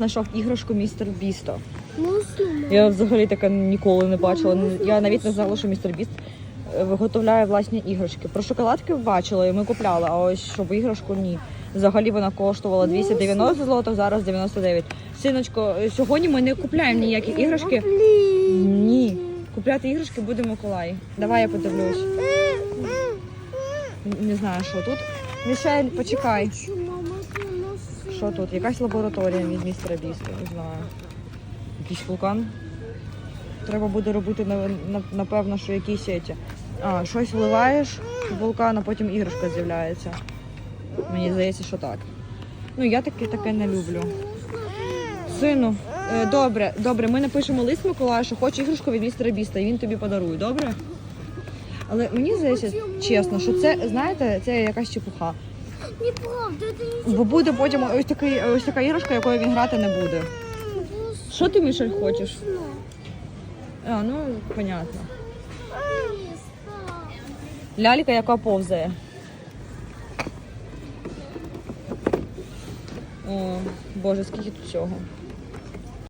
Знайшов іграшку містер Бісто. Я взагалі таке ніколи не бачила. Я навіть не знала, що містер Біст е, виготовляє власні іграшки. Про шоколадки бачила і ми купляли, а ось щоб іграшку ні. Взагалі вона коштувала 290 злотих, зараз 99. Синочко, е, сьогодні ми не купляємо ніякі іграшки. Ні. Купляти іграшки буде Миколай. Давай я подивлюсь. Не знаю, що тут. Мішель, почекай. Що тут? Якась лабораторія від містера Біста, не знаю. Якийсь вулкан. Треба буде робити на- на- напевно, що якісь еті. А, щось вливаєш в вулкан, а потім іграшка з'являється. Мені здається, що так. Ну, я таке таке не люблю. Сину, е, добре, добре, ми напишемо лист Миколаю, що хоче іграшку від містера Біста, і він тобі подарує, добре? Але мені здається, чесно, що це, знаєте, це якась чепуха. Бо буде потім ось такий, ось така іграшка, якою він грати не буде. Що ти, Мішель, хочеш? А, ну, понятно. Лялька, яка повзає. О, Боже, скільки тут всього.